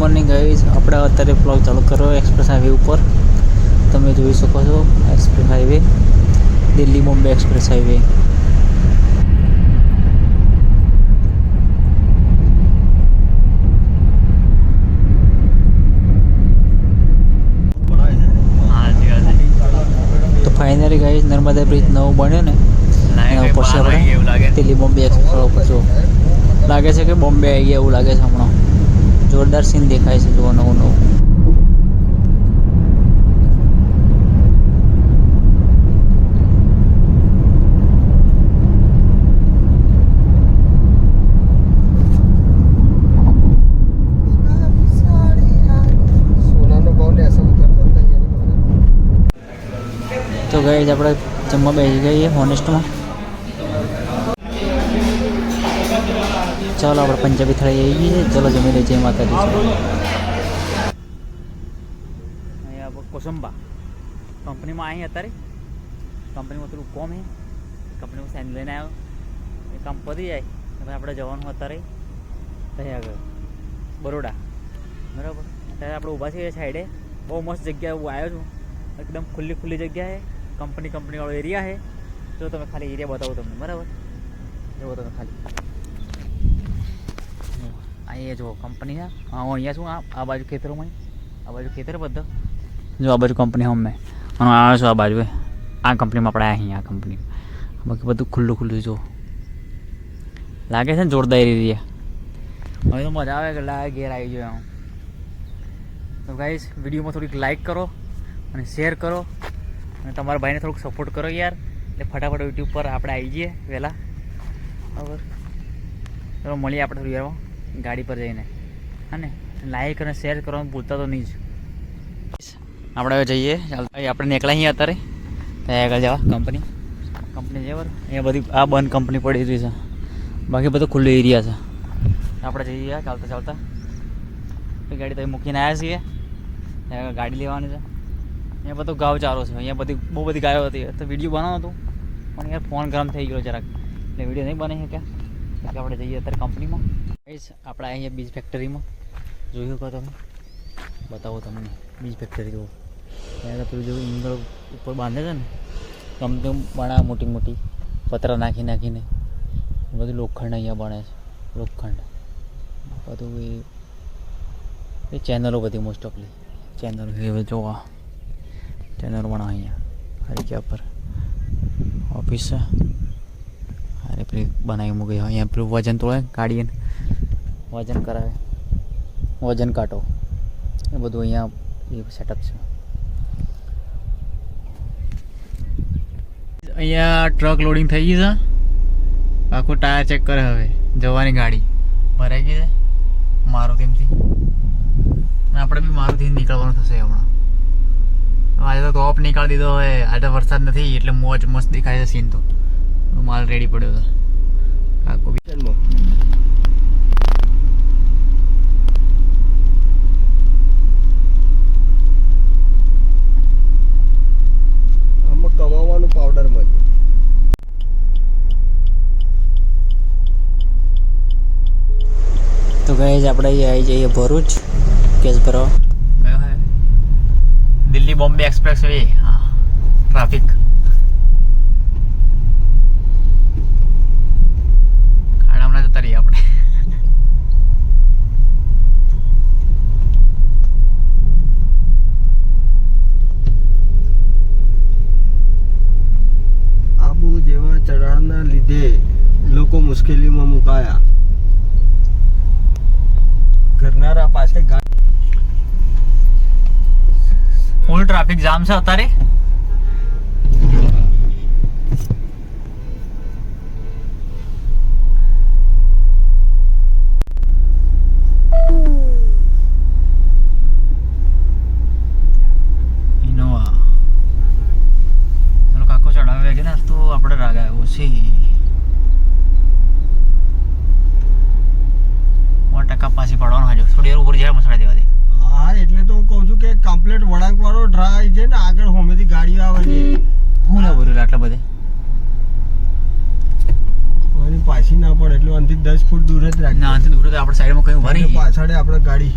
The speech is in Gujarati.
મોર્નિંગ ગાઈઝ આપણે અત્યારે બ્લોગ ચાલુ કર્યો એક્સપ્રેસ હાઈવે ઉપર. તમે જોઈ શકો છો express highway Delhi Bombay express highway તો ફાઇનલી ગાઈઝ નર્મદા બ્રિજ નવો બન્યો ને એના ઉપર છે આપણે. દિલ્હી બોમ્બે એક્સપ્રેસ ઉપર જો લાગે છે કે બોમ્બે આવી ગયા એવું લાગે છે હમણાં. જોરદાર સીન દેખાય છે જુઓ નવું નવું સોનાનો ભાવ ને અસર ઉતરતા તૈયારી તો ગઈ આપણે જમવા બેસી ગઈએ હોનેસ્ટમાં ચાલો આપણે પંજાબી થાળી આવી ગઈ છે. ચલો જમી લઈએ જય માતાજી. અહીંયા કોસંબા. કંપનીમાં અહીં અત્યારે. કંપનીમાં થોડું કોમ હે કંપનીમાં સાઈન લઈને આવ્યો. એ કામ પતી જાય. હવે આપણે જવાનું અત્યારે. ત્યાં આગળ. બરોડા. બરાબર. અત્યારે આપણે ઊભા છીએ સાઈડે. બહુ મસ્ત જગ્યાએ હું આવ્યો છું. એકદમ ખુલ્લી ખુલ્લી જગ્યા છે. કંપની કંપનીવાળો એરિયા છે. જો તમે ખાલી એરિયા બતાવો તમને. બરાબર? જુઓ તમે ખાલી. અહીંયા જો કંપની છે. હા, હું અહીંયા છું, આ બાજુ ખેતરોમાં આ બાજુ ખેતર બધા. જો, આ બાજુ કંપની હમે અને આ છું, આ બાજુ આ કંપનીમાં આપણે અહીંયા આ કંપની બાકી બધું ખુલ્લું ખુલ્લું જો લાગે છે ને જોરદાર એરિયા. હવે તો મજા આવે કે લાગે ઘેર આવી ગયો હું તો ગાઈઝ વિડીયોમાં થોડીક લાઈક કરો અને શેર કરો. અને તમારા ભાઈને થોડુંક સપોર્ટ કરો યાર. એટલે ફટાફટ યુટ્યુબ પર આપણે આવી જઈએ વહેલા. બરાબર. ચલો, મળીએ આપણે થોડી વારમાં ગાડી પર જઈને. અને લાઈક અને શેર કરવાનું ભૂલતા તો નહીં જ. આપણે હવે જઈએ. આપણે નીકળ્યા અહીંયા અત્યારે. ત્યાં આગળ જવા. કંપની કંપની જઈએ બરાબર? અહીંયા બધી, આ બંધ કંપની પડી રહી છે. બાકી બધું ખુલ્લો એરિયા છે. આપણે જઈએ ચાલતા ચાલતા. ગાડી તો મૂકીને આવ્યા છીએ. ત્યાં આગળ ગાડી લેવાની છે. અહીંયા બધું ગાવ ચારો છે. અહીંયા બધી, બહુ બધી ગાયો હતી. તો વીડિયો બનાવો હતું. પણ યાર ફોન ગરમ થઈ ગયો જરાક. એટલે વીડિયો નહીં બની શક્યા એટલે આપણે જઈએ અત્યારે કંપનીમાં કહીશ આપણે અહીંયા બીજ ફેક્ટરીમાં જોયું કહો તમે? બતાવો તમને. બીજ ફેક્ટરી જુઓ ત્યાં પેલું જેવું ઈંગળ ઉપર બાંધે છે ને કંપની બનાવે મોટી મોટી, પતરા નાખી નાખીને. બધું લોખંડ અહીંયા બને છે. લોખંડ. બધું એ એ ચેનલો બધી મોસ્ટ ઓફલી ચેનલો એ જોવા. ચેનલ બનાવે અહીંયા. હરિકા પર. ઓફિસ અરે પેલી બનાવી મૂકી. અહીંયા પેલું વજન તોડે ગાડીએ વજન કરાવે. વજન કાંટો. એ બધું અહીંયા એ સેટઅપ છે. અહીંયા ટ્રક લોડિંગ થઈ ગઈ છે. આખું ટાયર ચેક કરે હવે. જવાની ગાડી. ભરાઈ ગઈ છે. મારુતિમથી આપણે બી મારુતિથી નીકળવાનું થશે હમણાં. આજે તો ટોપ નીકાળી દીધો હવે. આજે વરસાદ નથી, એટલે મોજ મસ્ત દેખાય છે સીન તો. માલ રેડી પડ્યો હતો આખો બી ગઈ આપણે આવી જઈએ ભરૂચ. કેસ ભરો. Delhi Bombay expressway. Traffic. ખાડામાં જતા રહીએ આપણે. આબુ જેવા ચઢાણના લીધે લોકો મુશ્કેલીમાં મુકાયા. ટ્રાફિક જામ છે અત્યારે ઇનોવા ચાલો કાકો ચડાવે કે ને આજ તો આપણે રાગ આવ્યો છે સો ટકા પાછી પડવાનો હાજો થોડી વાર ઉપર જાય મસાડા દેવા દે હા એટલે તો હું કહું છું કે કમ્પ્લીટ વળાંક વાળો ડ્રાઈવ છે ને આગળ હોમેથી ગાડીઓ આવે છે. હું ના ભરેલા આટલા બધે? પાછી ના પડે એટલે આનાથી દસ ફૂટ દૂર જ રાખી ના અંતે દૂર તો આપણે સાઈડમાં કઈ ઊભા પાછળ આપણે ગાડી